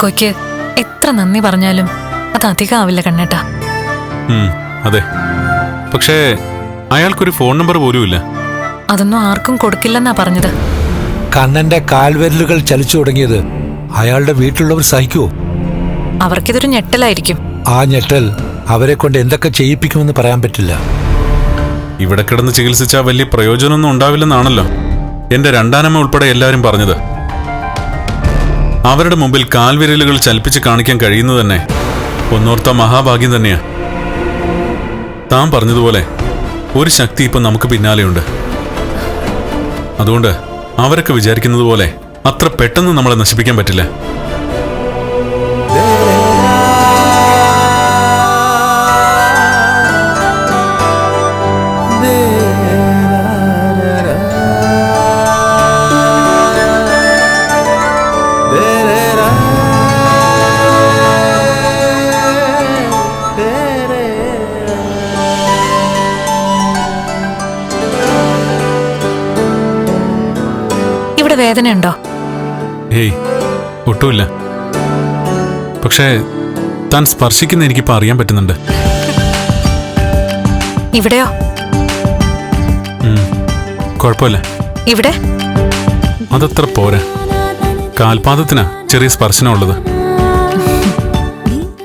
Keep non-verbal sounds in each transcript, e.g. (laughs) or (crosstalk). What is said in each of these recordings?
ചാക്കോയ്ക്ക് എത്ര നന്ദി പറഞ്ഞാലും അത് അധികമാവില്ല കണ്ണേട്ടാ. അതെ. പക്ഷേ അയാൾക്കൊരു ഫോൺ നമ്പർ പോലും ഇല്ല. അതൊന്നും ആർക്കും കൊടുക്കില്ലെന്നാ പറഞ്ഞത്. കണ്ണന്റെ കാൽവിരലുകൾ ചലിച്ചു തുടങ്ങിയത് അയാളുടെ വീട്ടിലുള്ളവർ സഹിക്കുവോ? അവർക്കിതൊരു ഞെട്ടലായിരിക്കും. ആ ഞെട്ടൽ അവരെ കൊണ്ട് എന്തൊക്കെ ചെയ്യിപ്പിക്കുമെന്ന് പറയാൻ പറ്റില്ല. ഇവിടെ കിടന്ന് ചികിത്സിച്ചാൽ വലിയ പ്രയോജനമൊന്നും ഉണ്ടാവില്ലെന്നാണല്ലോ എന്റെ രണ്ടാനമ്മ ഉൾപ്പെടെ എല്ലാവരും പറഞ്ഞത്. അവരുടെ മുമ്പിൽ കാൽവിരലുകൾ ചലിപ്പിച്ച് കാണിക്കാൻ കഴിയുന്നത് തന്നെ ഒന്നോർത്ത മഹാഭാഗ്യം തന്നെയാ. താൻ പറഞ്ഞതുപോലെ ഒരു ശക്തി ഇപ്പൊ നമുക്ക് പിന്നാലെയുണ്ട്. അതുകൊണ്ട് അവരൊക്കെ വിചാരിക്കുന്നത് പോലെ അത്ര പെട്ടെന്ന് നമ്മളെ നശിപ്പിക്കാൻ പറ്റില്ല. ഒട്ടുമില്ല. പക്ഷേ താൻ സ്പർശിക്കുന്ന എനിക്കിപ്പോൾ അറിയാൻ പറ്റുന്നുണ്ട്. ഇവിടെയോ? കുഴപ്പമില്ല. ഇവിടെ? അതത്ര പോരാ. കാൽപാദത്തിനാ ചെറിയ സ്പർശനം ഉള്ളത്.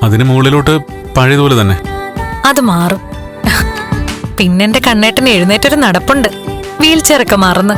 അതിന് മുകളിലോട്ട് പഴയതുപോലെ തന്നെ. അത് മാറും. പിന്നെന്റെ കണ്ണേട്ടന് എഴുന്നേറ്റൊരു നടപ്പുണ്ട്. വീൽ ചെയറൊക്കെ മാറുന്നു.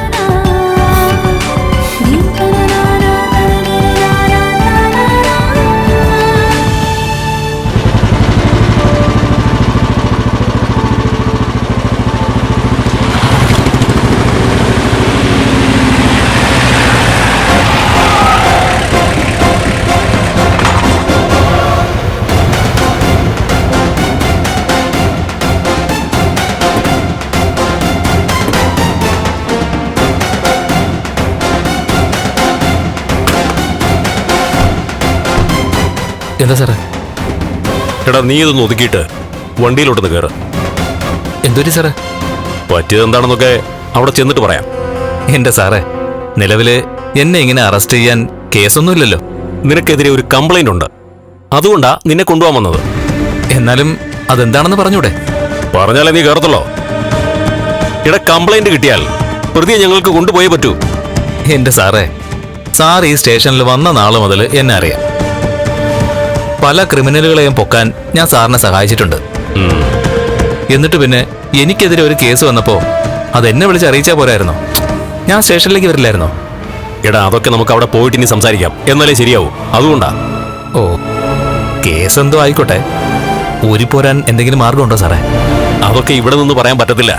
എന്താ സാറേ? എടാ നീ ഇതൊന്ന് ഒതുക്കിയിട്ട് വണ്ടിയിലോട്ടൊന്ന് കയറ് എന്തൊരു സാറേ? പറ്റിയത് എന്താണെന്നൊക്കെ അവിടെ ചെന്നിട്ട് പറയാം. എന്റെ സാറേ നിലവിൽ എന്നെ ഇങ്ങനെ അറസ്റ്റ് ചെയ്യാൻ കേസൊന്നുമില്ലല്ലോ. നിനക്കെതിരെ ഒരു കംപ്ലൈന്റ് ഉണ്ട്. അതുകൊണ്ടാ നിന്നെ കൊണ്ടുപോകാൻ വന്നത്. എന്നാലും അതെന്താണെന്ന് പറഞ്ഞൂടെ? പറഞ്ഞാലേ നീ കയറത്തുള്ളോ ഇട കംപ്ലൈന്റ് കിട്ടിയാൽ പ്രതിയെ ഞങ്ങൾക്ക് കൊണ്ടുപോയേ പറ്റൂ. എന്റെ സാറേ സാർ ഈ സ്റ്റേഷനിൽ വന്ന നാളെ മുതൽ എന്നെ അറിയാം. പല ക്രിമിനലുകളെയും പൊക്കാൻ ഞാൻ സാറിനെ സഹായിച്ചിട്ടുണ്ട്. എന്നിട്ട് പിന്നെ എനിക്കെതിരെ ഒരു കേസ് വന്നപ്പോ അതെന്നെ വിളിച്ച് അറിയിച്ചാ പോരായിരുന്നോ? ഞാൻ സ്റ്റേഷനിലേക്ക് വരില്ലായിരുന്നോ? എടാ അതൊക്കെ നമുക്ക് അവിടെ പോയിട്ട് ഇനി സംസാരിക്കാം. എന്നാലേ ശരിയാവും. അതുകൊണ്ടാ. ഓ കേസ് എന്തോ ആയിക്കോട്ടെ ഊരിപ്പോരാൻ എന്തെങ്കിലും മാർഗമുണ്ടോ സാറേ? അതൊക്കെ ഇവിടെ നിന്ന് പറയാൻ പറ്റത്തില്ല.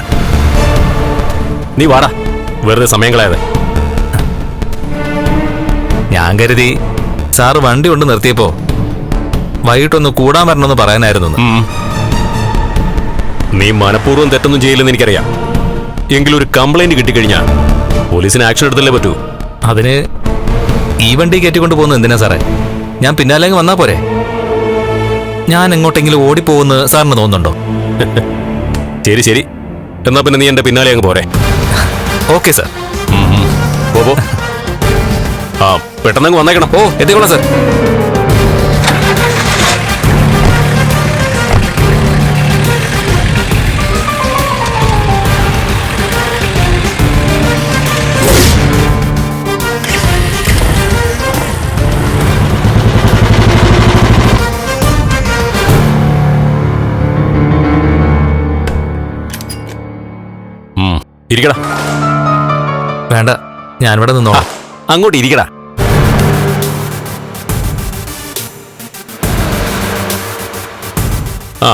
നീ വാടാ. വെറുതെ സമയം കളയാതെ. ഞാൻ കരുതി സാറ് വണ്ടി കൊണ്ട് നിർത്തിയപ്പോ വൈകിട്ടൊന്ന് കൂടാൻ വരണമെന്ന് പറയാനായിരുന്നു നീ മനഃപൂർവം തെറ്റൊന്നും ചെയ്യില്ലെന്ന് എനിക്കറിയാം. എങ്കിലും ഒരു കംപ്ലൈന്റ് കിട്ടിക്കഴിഞ്ഞാൽ പോലീസിന് ആക്ഷൻ എടുത്തല്ലേ പറ്റൂ? അതിന് ഈ വണ്ടി കയറ്റിക്കൊണ്ട് പോകുന്നത് എന്തിനാ സാറേ? ഞാൻ പിന്നാലേങ്ങ് വന്നാ പോരെ? ഞാൻ എങ്ങോട്ടെങ്കിലും ഓടിപ്പോകുന്ന് സാറിന് തോന്നുന്നുണ്ടോ? (laughs) ശരി ശരി. എന്നാ പിന്നെ നീ എന്റെ പിന്നാലെ അങ്ങ് പോരെ. Okay sir. ആ പെട്ടെന്നങ്ങ് വന്നേക്കണം. ഓ എത്തിക്കോളാം സാർ. ഇരിക്കടാ. വേണ്ട ഞാനിവിടെ നിന്നോളാം. അങ്ങോട്ട് ഇരിക്കടാ. ആ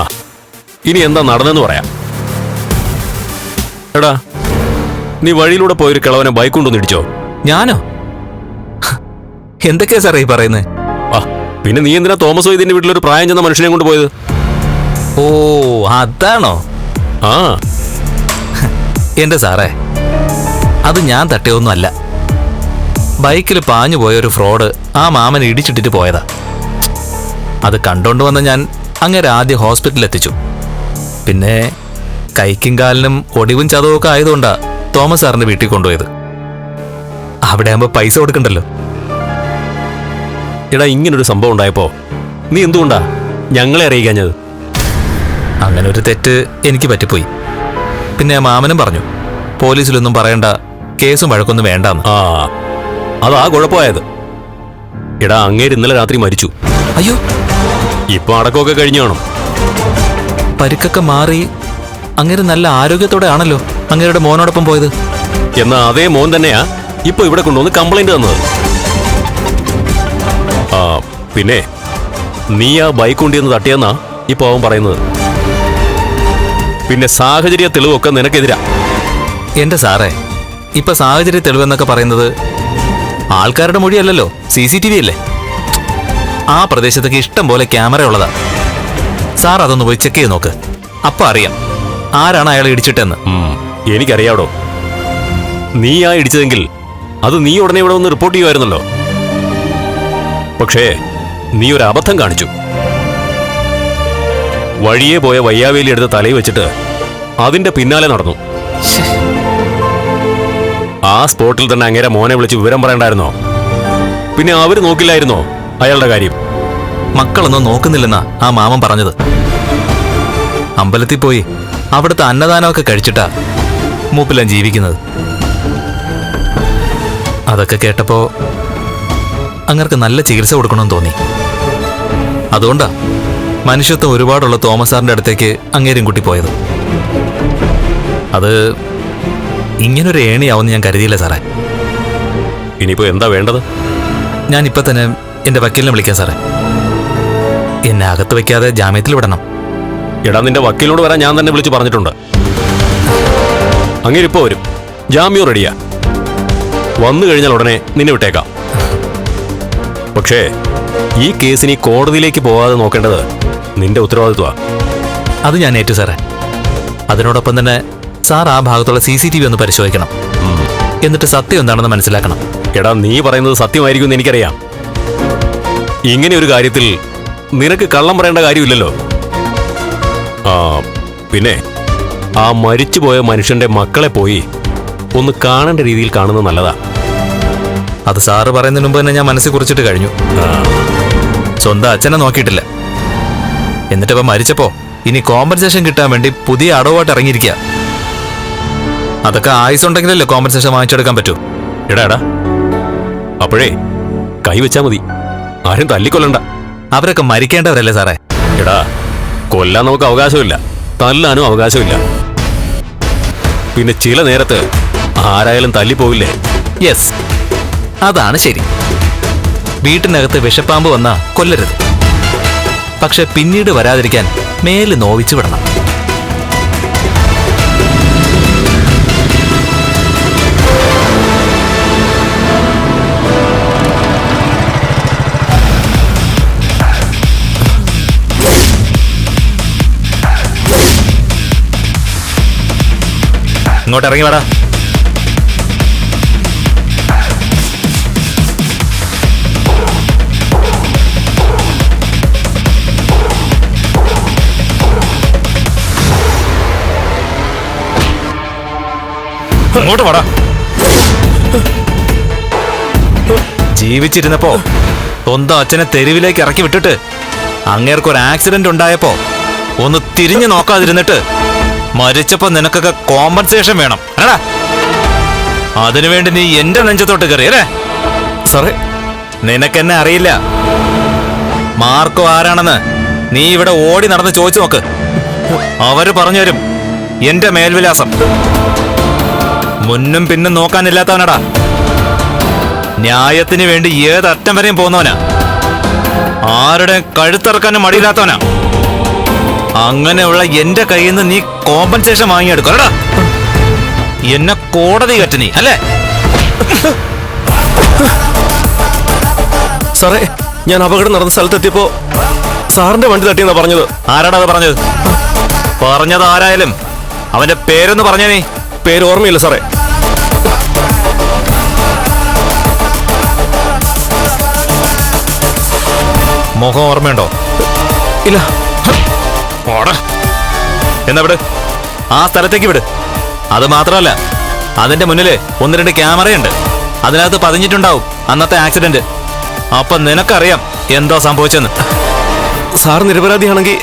ഇനി എന്താ നടന്നെന്ന് പറയാം. എടാ നീ വഴിയിലൂടെ പോയൊരു കിളവനെ ബൈക്ക് കൊണ്ടൊന്ന് ഇടിച്ചോ? ഞാനോ? എന്തൊക്കെയാ സാറേ ഈ പറയുന്നത് ആ പിന്നെ നീ എന്തിനാ തോമസ് വൈദ്യന്റെ വീട്ടിലൊരു പ്രായം ചെന്ന മനുഷ്യനെ കൊണ്ട് പോയത്? ഓ അതാണോ? ആ. എന്റെ സാറേ അത് ഞാൻ തട്ടിയൊന്നും അല്ല ബൈക്കിൽ പാഞ്ഞു പോയ ഒരു ഫ്രോഡ് ആ മാമൻ ഇടിച്ചിട്ടിട്ട് പോയതാ. അത് കണ്ടോണ്ട് വന്ന ഞാൻ അങ്ങനെ ആദ്യം ഹോസ്പിറ്റലിൽ എത്തിച്ചു പിന്നെ കൈക്കും കാലിനും ഒടിവും ചതവൊക്കെ ആയതുകൊണ്ടാ തോമസ് സാറിന്റെ വീട്ടിൽ കൊണ്ടുപോയത്. അവിടെ ആകുമ്പോ പൈസ കൊടുക്കണ്ടല്ലോ. എടാ ഇങ്ങനൊരു സംഭവം ഉണ്ടായപ്പോ നീ എന്തുകൊണ്ടാ ഞങ്ങളെ അറിയിക്കാഞ്ഞത്? അങ്ങനെ ഒരു തെറ്റ് എനിക്ക് പറ്റിപ്പോയി. പിന്നെ മാമനും പറഞ്ഞു പോലീസിലൊന്നും പറയണ്ട കേസും വഴക്കൊന്നും വേണ്ടെന്ന്. ആ അതാ കുഴപ്പമായത്. എടാ അങ്ങേര് ഇന്നലെ രാത്രി മരിച്ചു. അയ്യോ. ഇപ്പൊ അടക്കമൊക്കെ കഴിഞ്ഞു കാണും. പരിക്കൊക്കെ മാറി അങ്ങേര് നല്ല ആരോഗ്യത്തോടെ ആണല്ലോ അങ്ങേരുടെ മോനോടൊപ്പം പോയത്. എന്നാ അതേ മോൻ തന്നെയാ ഇപ്പൊ ഇവിടെ കൊണ്ടുവന്ന് കംപ്ലൈന്റ് തന്നത്. ആ പിന്നെ നീ ആ ബൈക്ക് കൊണ്ടിരുന്ന് തട്ടിയെന്നാ ഇപ്പൊ അവൻ പറയുന്നത്. പിന്നെ സാഹചര്യ തെളിവൊക്കെ നിനക്കെതിരാ. എന്റെ സാറേ ഇപ്പൊ സാഹചര്യ തെളിവെന്നൊക്കെ പറയുന്നത് ആൾക്കാരുടെ മൊഴിയല്ലല്ലോ സി സി ടി വി അല്ലേ? ആ പ്രദേശത്തേക്ക് ഇഷ്ടം പോലെ ക്യാമറ ഉള്ളതാ. സാർ അതൊന്ന് പോയി ചെക്ക് ചെയ്ത് നോക്ക്. അപ്പൊ അറിയാം ആരാണ് അയാളെ ഇടിച്ചിട്ടെന്ന്. എനിക്കറിയാടോ നീ ആ ഇടിച്ചതെങ്കിൽ അത് നീ ഉടനെ ഇവിടെ ഒന്ന് റിപ്പോർട്ട് ചെയ്യുമായിരുന്നല്ലോ. പക്ഷേ നീ ഒരു അബദ്ധം കാണിച്ചു. വഴിയെ പോയ വയ്യാവേലി എടുത്ത് തലയിൽ വെച്ചിട്ട് അതിന്റെ പിന്നാലെ നടന്നു. ആ സ്പോട്ടിൽ തന്നെ അങ്ങേരെ മോനെ വിളിച്ച് വിവരം പറയണ്ടായിരുന്നോ? പിന്നെ അവർ നോക്കില്ലായിരുന്നോ അയാളുടെ കാര്യം? മക്കളൊന്നും നോക്കുന്നില്ലെന്നാ ആ മാമൻ പറഞ്ഞത്. അമ്പലത്തിൽ പോയി അവിടുത്തെ അന്നദാനമൊക്കെ കഴിച്ചിട്ടാ മൂപ്പിലാൻ ജീവിക്കുന്നത്. അതൊക്കെ കേട്ടപ്പോ അങ്ങർക്ക് നല്ല ചികിത്സ കൊടുക്കണമെന്ന് തോന്നി. അതുകൊണ്ടാ മനുഷ്യത്വം ഒരുപാടുള്ള തോമസ് അടുത്തേക്ക് അങ്ങേരും കുട്ടി പോയത്. അത് ഇങ്ങനൊരു ഏണിയാവുമെന്ന് ഞാൻ കരുതിയില്ല സാറേ. ഇനിയിപ്പോ എന്താ വേണ്ടത്? ഞാൻ ഇപ്പൊ തന്നെ എന്റെ വക്കീലിനെ വിളിക്കാം സാറേ. എന്നെ അകത്ത് വെക്കാതെ ജാമ്യത്തിൽ വിടണം. എടാ നിന്റെ വക്കീലിനോട് വരാൻ ഞാൻ തന്നെ വിളിച്ച് പറഞ്ഞിട്ടുണ്ട്. അങ്ങനെ ഇപ്പോ വരും. ജാമ്യം റെഡിയാ വന്നു കഴിഞ്ഞാൽ ഉടനെ നിന്നെ വിട്ടേക്കാം. പക്ഷേ ഈ കേസിനി കോടതിയിലേക്ക് പോകാതെ നോക്കേണ്ടത് നിന്റെ ഉത്തരവാദിത്വ അത് ഞാൻ ഏറ്റു സാറേ. അതിനോടൊപ്പം തന്നെ സാർ ആ ഭാഗത്തുള്ള സി സി ടി വി ഒന്ന് പരിശോധിക്കണം. എന്നിട്ട് സത്യം എന്താണെന്ന് മനസ്സിലാക്കണം. എടാ നീ പറയുന്നത് സത്യമായിരിക്കും എന്ന് എനിക്കറിയാം. ഇങ്ങനെ ഒരു കാര്യത്തിൽ നിനക്ക് കള്ളം പറയേണ്ട കാര്യമില്ലല്ലോ. ആ പിന്നെ ആ മരിച്ചുപോയ മനുഷ്യന്റെ മക്കളെ പോയി ഒന്ന് കാണേണ്ട രീതിയിൽ കാണുന്നത് നല്ലതാ. അത് സാറ് പറയുന്നതിന് മുമ്പ് തന്നെ ഞാൻ മനസ്സിൽ കുറിച്ചിട്ട് കഴിഞ്ഞു. സ്വന്തം അച്ഛനെ നോക്കിയിട്ടില്ല. എന്നിട്ടിപ്പോ മരിച്ചപ്പോ ഇനി കോമ്പൻസേഷൻ കിട്ടാൻ വേണ്ടി പുതിയ അടവുമായിട്ട് ഇറങ്ങിയിരിക്കുക അതൊക്കെ ആയുസ് ഉണ്ടെങ്കിലല്ലേ കോമ്പൻസേഷൻ വാങ്ങിച്ചെടുക്കാൻ പറ്റൂ. എടാ എടാ. അപ്പോഴേ കൈവച്ചാ മതി. ആരും തല്ലിക്കൊല്ലണ്ട. അവരൊക്കെ മരിക്കേണ്ടവരല്ലേ സാറേ? എടാ കൊല്ലാൻ നമുക്ക് അവകാശമില്ല. തല്ലാനും അവകാശമില്ല. പിന്നെ ചില നേരത്ത് ആരായാലും തല്ലിപ്പോവില്ലേ? യെസ് അതാണ് ശരി. വീട്ടിനകത്ത് വിഷപ്പാമ്പ് വന്നാ കൊല്ലരുത്. പക്ഷെ പിന്നീട് വരാതിരിക്കാൻ മേൽ നോവിച്ചു വിടണം. ഇങ്ങോട്ട് ഇറങ്ങി വേടാ ഇങ്ങോട്ട് വാടാ. ജീവിച്ചിരുന്നപ്പോ സ്വന്തം അച്ഛനെ തെരുവിലേക്ക് ഇറക്കി വിട്ടിട്ട് അങ്ങേർക്ക് ഒരു ആക്സിഡന്റ് ഉണ്ടായപ്പോ ഒന്ന് തിരിഞ്ഞു നോക്കാതിരുന്നിട്ട് മരിച്ചപ്പോ നിനക്കൊക്കെ കോമ്പൻസേഷൻ വേണം. അല്ലടാ. അതിനുവേണ്ടി നീ എന്റെ നെഞ്ചത്തോട്ട് കയറി അല്ലേ? സാറേ. നിനക്കെന്നെ അറിയില്ല. മാർക്കോ ആരാണെന്ന് നീ ഇവിടെ ഓടി നടന്ന് ചോദിച്ചു നോക്ക്. അവർ പറഞ്ഞുതരും എന്റെ മേൽവിലാസം. മുന്നും പിന്നും നോക്കാനില്ലാത്തവനടാ. ന്യായത്തിന് വേണ്ടി ഏതറ്റം വരെയും പോകുന്നവനാ. ആരുടെ കഴുത്തിറക്കാനും മടിയില്ലാത്തവനാ. അങ്ങനെയുള്ള എന്റെ കയ്യിൽ നിന്ന് നീ കോമ്പൻസേഷൻ വാങ്ങിയെടുക്കടാ എന്നെ കോടതി കറ്റ് നീ അല്ലേ? സാറേ ഞാൻ അപകടം നടന്ന സ്ഥലത്തെത്തിയപ്പോ സാറിന്റെ വണ്ടി തട്ടിയെന്നാ പറഞ്ഞത്. ആരാടാ അത് പറഞ്ഞത്? പറഞ്ഞത് ആരായാലും അവന്റെ പേരൊന്ന് പറഞ്ഞേ നീ. പേര് ഓർമ്മയില്ല സാറേ. മുഖം ഓർമ്മയുണ്ടോ? ഇല്ല. എന്നാ വിട്? ആ സ്ഥലത്തേക്ക് വിട്. അത് മാത്രമല്ല അതിന്റെ മുന്നിൽ ഒന്ന് രണ്ട് ക്യാമറയുണ്ട്. അതിനകത്ത് പതിഞ്ഞിട്ടുണ്ടാവും അന്നത്തെ ആക്സിഡന്റ്. അപ്പൊ നിനക്കറിയാം എന്തോ സംഭവിച്ചെന്ന്. സാർ നിരപരാധിയാണെങ്കിൽ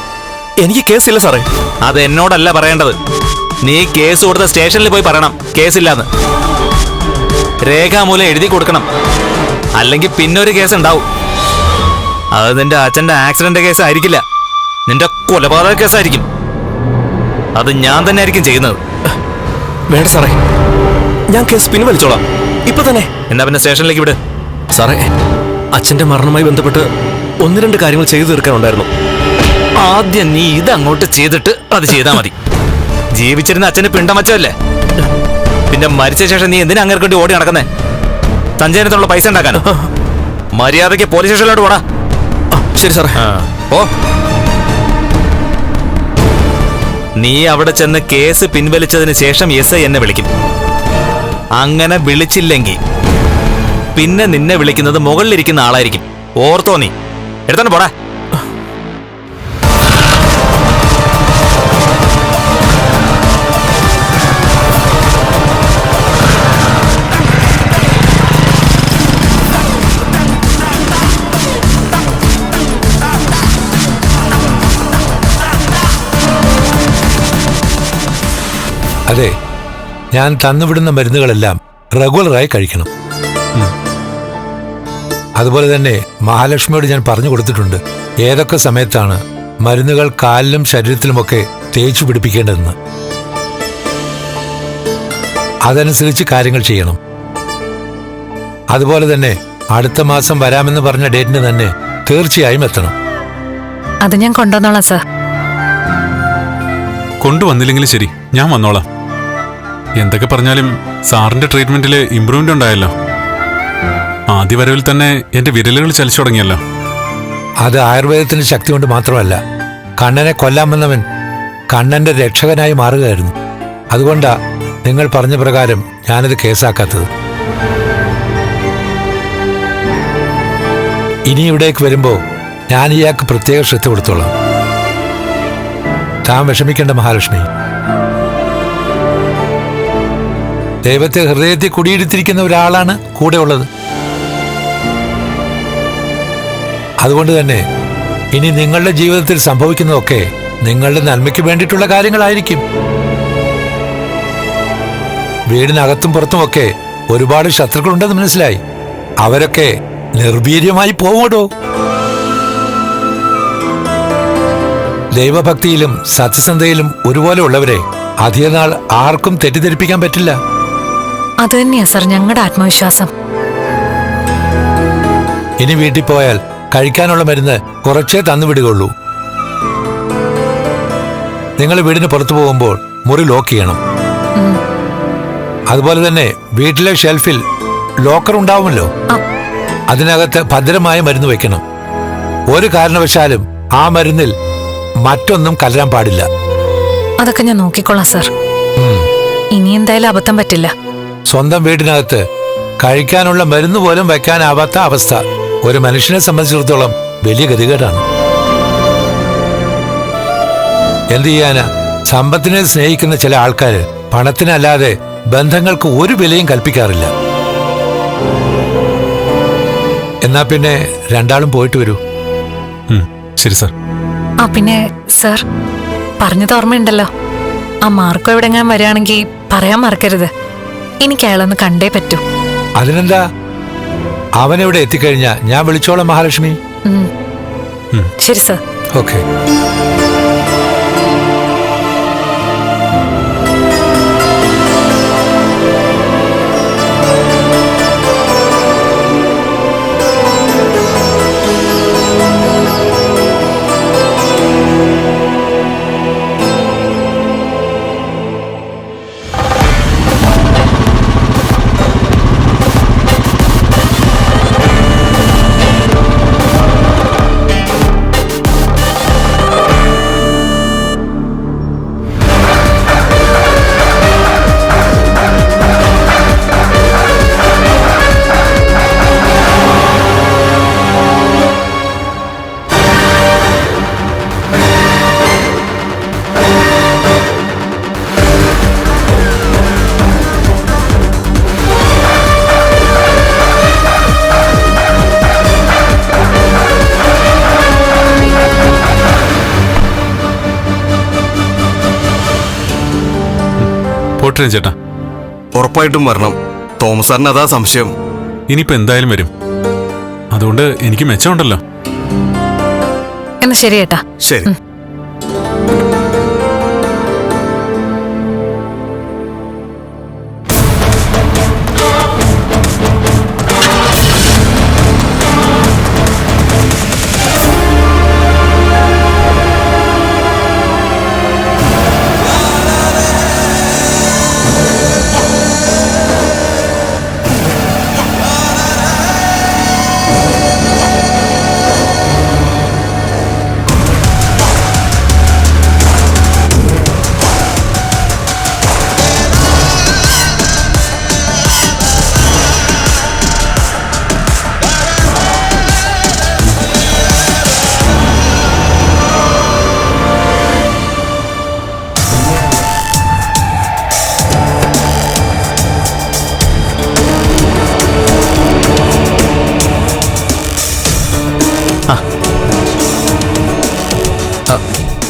എനിക്ക് കേസില്ല സാറേ. അത് എന്നോടല്ല പറയേണ്ടത്. നീ കേസ് കൊടുത്ത സ്റ്റേഷനിൽ പോയി പറയണം. കേസില്ലാന്ന്. രേഖാമൂലം എഴുതി കൊടുക്കണം. അല്ലെങ്കിൽ പിന്നൊരു കേസ് ഉണ്ടാവും അത് നിന്റെ അച്ഛന്റെ ആക്സിഡന്റ് കേസ് ആയിരിക്കില്ല. നിന്റെ കൊലപാതക കേസായിരിക്കും. അത് ഞാൻ തന്നെ ആയിരിക്കും ചെയ്യുന്നത്. വേണ്ട സാറേ. ഞാൻ കേസ് പിൻവലിച്ചോളാം ഇപ്പൊ തന്നെ. എന്നാ പിന്നെ സ്റ്റേഷനിലേക്ക് വിട്. സാറേ അച്ഛന്റെ മരണവുമായി ബന്ധപ്പെട്ട് ഒന്ന് രണ്ട് കാര്യങ്ങൾ ചെയ്തു തീർക്കാനുണ്ടായിരുന്നു. ആദ്യം നീ ഇത് അങ്ങോട്ട് ചെയ്തിട്ട് അത് ചെയ്താൽ മതി. ജീവിച്ചിരുന്ന അച്ഛന് പിണ്ടം വച്ചല്ലേ പിന്നെ മരിച്ച ശേഷം നീ എന്തിനാ അങ്ങനെ കൊണ്ട് ഓടി നടക്കുന്നേ? സഞ്ചയനത്തിനുള്ള പൈസ ഉണ്ടാക്കാനോ? മര്യാദയ്ക്ക് പോലീസ് സ്റ്റേഷനിലോട്ട് പോടാ. ശരി സാറേ. ഓ നീ അവിടെ ചെന്ന് കേസ് പിൻവലിച്ചതിന് ശേഷം എസ് ഐ എന്നെ വിളിക്കും. അങ്ങനെ വിളിച്ചില്ലെങ്കിൽ പിന്നെ നിന്നെ വിളിക്കുന്നത് മുകളിലിരിക്കുന്ന ആളായിരിക്കും. ഓർത്തോ നീ. എടുത്തോണ്ട് പോടാ. അതെ ഞാൻ തന്നുവിടുന്ന മരുന്നുകളെല്ലാം റെഗുലറായി കഴിക്കണം. അതുപോലെ തന്നെ മഹാലക്ഷ്മിയോട് ഞാൻ പറഞ്ഞു കൊടുത്തിട്ടുണ്ട് ഏതൊക്കെ സമയത്താണ് മരുന്നുകൾ കാലിലും ശരീരത്തിലുമൊക്കെ തേച്ചു പിടിപ്പിക്കേണ്ടതെന്ന്. അതനുസരിച്ച് കാര്യങ്ങൾ ചെയ്യണം. അതുപോലെ തന്നെ അടുത്ത മാസം വരാമെന്ന് പറഞ്ഞ ഡേറ്റിന് തന്നെ തീർച്ചയായും എത്തണം. അത് ഞാൻ കൊണ്ടുവന്നോളാം സർ. കൊണ്ടുവന്നില്ലെങ്കിലും ശരി ഞാൻ വന്നോളാം. എന്തൊക്കെ പറഞ്ഞാലും സാറിന്റെ ട്രീറ്റ്മെന്റിൽ ഇമ്പ്രൂവ്മെന്റ് ഉണ്ടായല്ലോ. ആദ്യ വരവിൽ തന്നെ എന്റെ വിരലുകൾ ചലിച്ചു തുടങ്ങിയല്ലോ. അത് ആയുർവേദത്തിന്റെ ശക്തി കൊണ്ട് മാത്രമല്ല കണ്ണനെ കൊല്ലാമെന്നവൻ കണ്ണന്റെ രക്ഷകനായി മാറുകയായിരുന്നു. അതുകൊണ്ടാ നിങ്ങൾ പറഞ്ഞ പ്രകാരം ഞാനത് കേസാക്കാത്തത്. ഇനി ഇവിടേക്ക് വരുമ്പോ ഞാൻ ഇയാൾക്ക് പ്രത്യേക ശ്രദ്ധ കൊടുത്തോളാം. താൻ വിഷമിക്കേണ്ട മഹാലക്ഷ്മി. ദൈവത്തെ ഹൃദയത്തിൽ കുടിയെടുത്തിരിക്കുന്ന ഒരാളാണ് കൂടെ ഉള്ളത്. അതുകൊണ്ട് തന്നെ ഇനി നിങ്ങളുടെ ജീവിതത്തിൽ സംഭവിക്കുന്നതൊക്കെ നിങ്ങളുടെ നന്മയ്ക്ക് വേണ്ടിയിട്ടുള്ള കാര്യങ്ങളായിരിക്കും. വീടിനകത്തും പുറത്തുമൊക്കെ ഒരുപാട് ശത്രുക്കളുണ്ടെന്ന് മനസ്സിലായി. അവരൊക്കെ നിർവീര്യമായി പോവോടോ ദൈവഭക്തിയിലും സത്യസന്ധയിലും ഒരുപോലെ ഉള്ളവരെ അധികനാൾ ആർക്കും തെറ്റിദ്ധരിപ്പിക്കാൻ പറ്റില്ല. അത് തന്നെയാ സർ ഞങ്ങളുടെ ആത്മവിശ്വാസം. ഇനി വീട്ടിൽ പോയാൽ കഴിക്കാനുള്ള മരുന്ന് കുറച്ചേ തന്നുവിടുകയുള്ളൂ നിങ്ങൾ വീടിന് പുറത്തു പോകുമ്പോൾ മുറി ലോക്ക് ചെയ്യണം. അതുപോലെ തന്നെ വീട്ടിലെ ഷെൽഫിൽ ലോക്കർ ഉണ്ടാവുമല്ലോ. അതിനകത്ത് ഭദ്രമായ മരുന്ന് വെക്കണം. ഒരു കാരണവശാലും ആ മരുന്നിൽ മറ്റൊന്നും കലരാൻ പാടില്ല. അതൊക്കെ ഞാൻ നോക്കിക്കോളാം സർ. ഇനി എന്തായാലും അബദ്ധം പറ്റില്ല. സ്വന്തം വീടിനകത്ത് കഴിക്കാനുള്ള മരുന്ന് പോലും വയ്ക്കാനാവാത്ത അവസ്ഥ. ഒരു മനുഷ്യനെ സംബന്ധിച്ചിടത്തോളം വലിയ ഗതികേടാണ്. എന്ത് ചെയ്യാനാ? സമ്പത്തിനെ സ്നേഹിക്കുന്ന ചില ആൾക്കാർ പണത്തിനല്ലാതെ ബന്ധങ്ങൾക്ക് ഒരു വിലയും കൽപ്പിക്കാറില്ല. എന്നാ പിന്നെ രണ്ടാളും പോയിട്ട് വരൂ. ശരി സാർ. ആ പിന്നെ സർ പറഞ്ഞത് ഓർമ്മയുണ്ടല്ലോ. ആ മാർക്കോ എവിടെങ്ങാൻ വരികയാണെങ്കിൽ പറയാൻ മറക്കരുത്. എനിക്ക് അയാളൊന്ന് കണ്ടേ പറ്റൂ. അതിനെന്താ? അവനെവിടെ എത്തിക്കഴിഞ്ഞാ ഞാൻ വിളിച്ചോളാം മഹാലക്ഷ്മി. ശരി സർ. ഓക്കെ. പോട്ടെ ചേട്ടാ. ഉറപ്പായിട്ടും വരണം. തോമസ് സാറിന് അതാ സംശയം. ഇനിയിപ്പോ എന്തായാലും വരും. അതുകൊണ്ട് എനിക്ക് മെച്ചമുണ്ടല്ലോ. എന്നാ ശരി ഏട്ടാ. ശരി.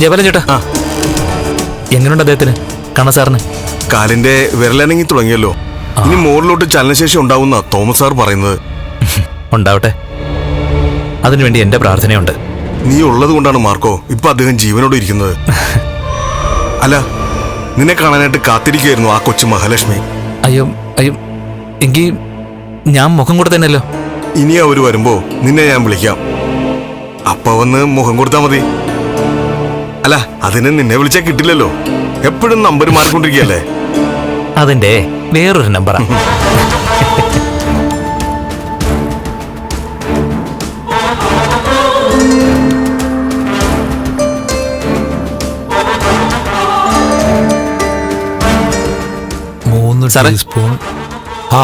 ജയപാലൻ ചേട്ടാ. എങ്ങനെയുണ്ട് അദ്ദേഹത്തിന്? കണ്ണ സാറിന്? കാലിന്റെ വിരലനങ്ങി തുടങ്ങിയല്ലോ. ഇനി മുകളിലോട്ട് ചലനശേഷി ഉണ്ടാവുന്ന തോമസ് സാർ പറയുന്നത്. ഉണ്ടാവട്ടെ. അതിനുവേണ്ടി എന്റെ പ്രാർത്ഥനയുണ്ട്. നീ ഉള്ളത് കൊണ്ടാണ് മാർക്കോ ഇപ്പൊ അദ്ദേഹം ജീവനോട് ഇരിക്കുന്നത്. അല്ല നിന്നെ കാണാനായിട്ട് കാത്തിരിക്കുകയായിരുന്നു ആ കൊച്ചു മഹാലക്ഷ്മി. അയ്യോ അയ്യോ എങ്കിൽ ഞാൻ മുഖം കൂടെ തന്നെയല്ലോ. ഇനി അവർ വരുമ്പോ നിന്നെ ഞാൻ വിളിക്കാം. അപ്പ വന്ന് മുഖം കൊടുത്താൽ മതി. അല്ല അതിന് നിന്നെ വിളിച്ചാൽ കിട്ടില്ലല്ലോ. എപ്പോഴും നമ്പർ മാറിക്കൊണ്ടിരിക്കുകയല്ലേ? അതിന്റെ വേറൊരു നമ്പറാ. മൂന്ന് സാറേ? ടീസ്പൂൺ. ആ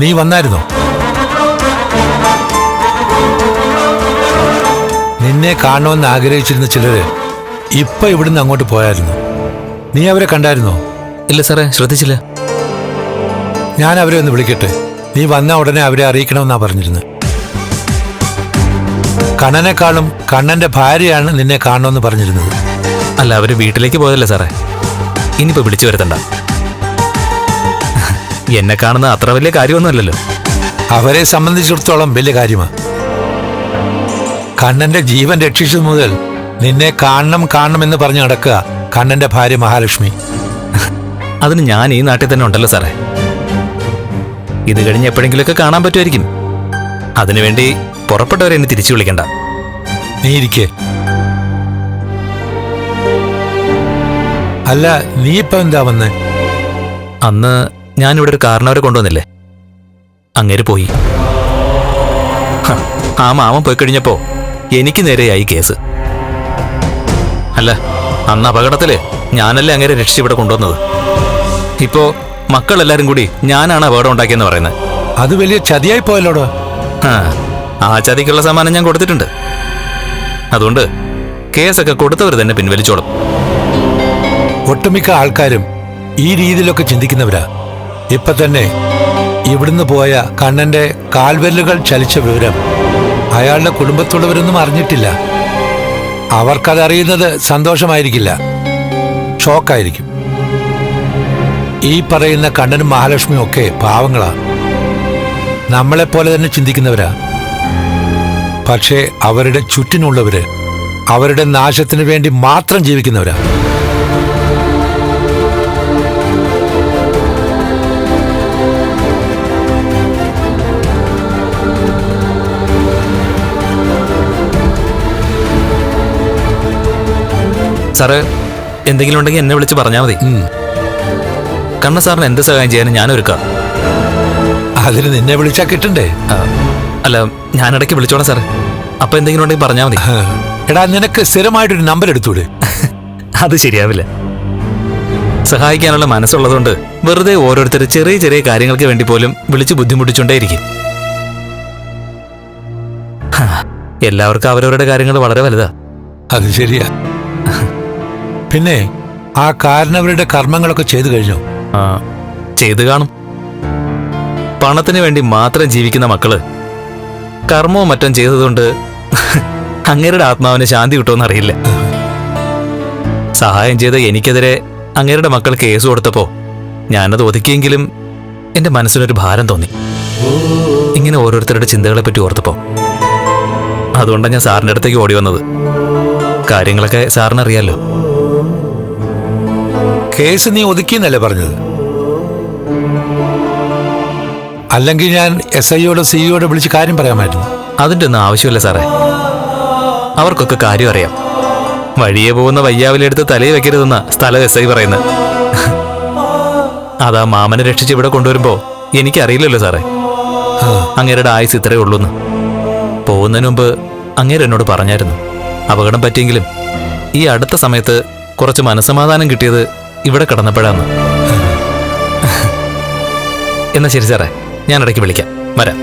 നീ വന്നായിരുന്നോ? നിന്നെ കാണണമെന്ന് ആഗ്രഹിച്ചിരുന്ന ചിലര് ഇപ്പൊ ഇവിടുന്ന് അങ്ങോട്ട് പോയായിരുന്നു. നീ അവരെ കണ്ടായിരുന്നോ? ഇല്ല സാറേ ശ്രദ്ധിച്ചില്ല. ഞാൻ അവരെ ഒന്ന് വിളിക്കട്ടെ. നീ വന്ന ഉടനെ അവരെ അറിയിക്കണമെന്നാ പറഞ്ഞിരുന്നത് കണ്ണനെക്കാളും കണ്ണന്റെ ഭാര്യയാണ് നിന്നെ കാണണമെന്ന് പറഞ്ഞിരുന്നത്. അല്ല അവർ വീട്ടിലേക്ക് പോയതല്ലേ സാറേ? ഇനിയിപ്പോ വിളിച്ചു വരുത്തണ്ട. എന്നെ കാണുന്ന അത്ര വലിയ കാര്യമൊന്നുമല്ലല്ലോ. അവരെ സംബന്ധിച്ചിടത്തോളം വലിയ കാര്യമാണ് കണ്ണന്റെ ജീവൻ രക്ഷിച്ചത് മുതൽ നിന്നെ കാണണം കാണണം എന്ന് പറഞ്ഞു നടക്കുക. കണ്ണന്റെ ഭാര്യ മഹാലക്ഷ്മി. അതിന് ഞാൻ ഈ നാട്ടിൽ തന്നെ ഉണ്ടല്ലോ സാറേ. ഇത് കഴിഞ്ഞ് എപ്പോഴെങ്കിലുമൊക്കെ കാണാൻ പറ്റുമായിരിക്കും. അതിനുവേണ്ടി പുറപ്പെട്ടവരെ എന്നെ തിരിച്ചു വിളിക്കണ്ട. നീ ഇരിക്കേ. അല്ല നീ ഇപ്പൊ എന്താ വന്ന്? അന്ന് ഞാൻ ഇവിടെ ഒരു കാരണവരെ കൊണ്ടുവന്നില്ലേ? അങ്ങേര് പോയി. ആ മാമൻ പോയി കഴിഞ്ഞപ്പോ എനിക്ക് നേരെയായി കേസ്. അല്ല അന്ന് അപകടത്തിൽ ഞാനല്ലേ അങ്ങനെ രക്ഷിച്ച് ഇവിടെ കൊണ്ടുവന്നത്? ഇപ്പോ മക്കളെല്ലാരും കൂടി ഞാനാണ് അപകടം ഉണ്ടാക്കിയെന്ന് പറയുന്നത്. അത് വലിയ ചതിയായി പോയല്ലോടോ. ആ, ആ ചതിക്കുള്ള സമ്മാനം ഞാൻ കൊടുത്തിട്ടുണ്ട്. അതുകൊണ്ട് കേസൊക്കെ കൊടുത്തവർ തന്നെ പിൻവലിച്ചോളും. ഒട്ടുമിക്ക ആൾക്കാരും ഈ രീതിയിലൊക്കെ ചിന്തിക്കുന്നവരാ. ഇപ്പൊ തന്നെ ഇവിടുന്ന് പോയ കണ്ണന്റെ കാൽവെല്ലുകൾ ചലിച്ച വിവരം അയാളുടെ കുടുംബത്തുള്ളവരൊന്നും അറിഞ്ഞിട്ടില്ല. അവർക്കതറിയുന്നത് സന്തോഷമായിരിക്കില്ല. ഷോക്കായിരിക്കും. ഈ പറയുന്ന കണ്ണനും മഹാലക്ഷ്മിയും ഒക്കെ പാവങ്ങളാ. നമ്മളെപ്പോലെ തന്നെ ചിന്തിക്കുന്നവരാ. പക്ഷേ അവരുടെ ചുറ്റിനുള്ളവര് അവരുടെ നാശത്തിന് വേണ്ടി മാത്രം ജീവിക്കുന്നവരാ. സാറ് എന്തെങ്കിലും ഉണ്ടെങ്കിൽ എന്നെ വിളിച്ച് പറഞ്ഞാൽ മതി. കണ്ണ സാറിന് എന്ത് സഹായം ചെയ്യാനും ഞാൻ ഒരുക്കാം. അതിന് നിന്നെ വിളിച്ചാ കിട്ടണ്ടേ? അല്ല ഞാൻ ഇടയ്ക്ക് വിളിച്ചോളാം സാറേ. അപ്പൊ എന്തെങ്കിലും ഉണ്ടെങ്കിൽ പറഞ്ഞാൽ മതി. എടാ നിനക്ക് സ്ഥിരമായിട്ടൊരു നമ്പർ എടുത്തൂടെ? (laughs) അത് ശരിയാവില്ല. സഹായിക്കാനുള്ള മനസ്സുള്ളതുകൊണ്ട് വെറുതെ ഓരോരുത്തർ ചെറിയ ചെറിയ കാര്യങ്ങൾക്ക് വേണ്ടി പോലും വിളിച്ച് ബുദ്ധിമുട്ടിച്ചുകൊണ്ടേയിരിക്കും എല്ലാവർക്കും അവരവരുടെ കാര്യങ്ങൾ വളരെ വലുതാ. അത് ശരിയാ. പിന്നെ ആ കാരണവരുടെ കർമ്മങ്ങളൊക്കെ ചെയ്തു കഴിഞ്ഞു? ആ, ചെയ്തു കാണും. പണത്തിന് വേണ്ടി മാത്രം ജീവിക്കുന്ന മക്കൾ കർമ്മവും മറ്റും ചെയ്തതുകൊണ്ട് അങ്ങേരുടെ ആത്മാവിന് ശാന്തി കിട്ടുമെന്ന് അറിയില്ല. സഹായം ചെയ്ത എനിക്കെതിരെ അങ്ങേരുടെ മക്കൾ കേസ് കൊടുത്തപ്പോ ഞാനത് ഒതുക്കിയെങ്കിലും എന്റെ മനസ്സിനൊരു ഭാരം തോന്നി. ഇങ്ങനെ ഓരോരുത്തരുടെ ചിന്തകളെ പറ്റി ഓർത്തപ്പോ. അതുകൊണ്ടാണ് ഞാൻ സാറിന്റെ അടുത്തേക്ക് ഓടി വന്നത്. കാര്യങ്ങളൊക്കെ സാറിനറിയാലോ. കേസ് നീ ഒതുക്കിയെന്നല്ലേ പറഞ്ഞത്? അല്ലെങ്കിൽ ഞാൻ എസ് ഐയോടെ സിഇയോടെ വിളിച്ച് കാര്യം പറയാമായിരുന്നു. അതിന്റെ ഒന്നും ആവശ്യമില്ല സാറേ. അവർക്കൊക്കെ കാര്യം അറിയാം. വഴിയെ പോകുന്ന വയ്യാവിലെടുത്ത് തലയിൽ വെക്കരുതെന്ന സ്ഥലം എസ് ഐ പറയുന്നത് അതാ മാമനെ രക്ഷിച്ച് ഇവിടെ കൊണ്ടുവരുമ്പോ എനിക്കറിയില്ലല്ലോ സാറേ. അങ്ങേരുടെ ആയുസ് ഇത്രേ ഉള്ളൂന്ന്. പോകുന്നതിന് മുമ്പ് അങ്ങേര് എന്നോട് പറഞ്ഞായിരുന്നു. അപകടം പറ്റിയെങ്കിലും ഈ അടുത്ത സമയത്ത് കുറച്ച് മനസ്സമാധാനം കിട്ടിയത് ഇവിടെ കിടന്നപ്പോഴാന്ന്. (laughs) എന്നാ ശരി സാറേ ഞാൻ ഇടയ്ക്ക് വിളിക്കാം. വരാം.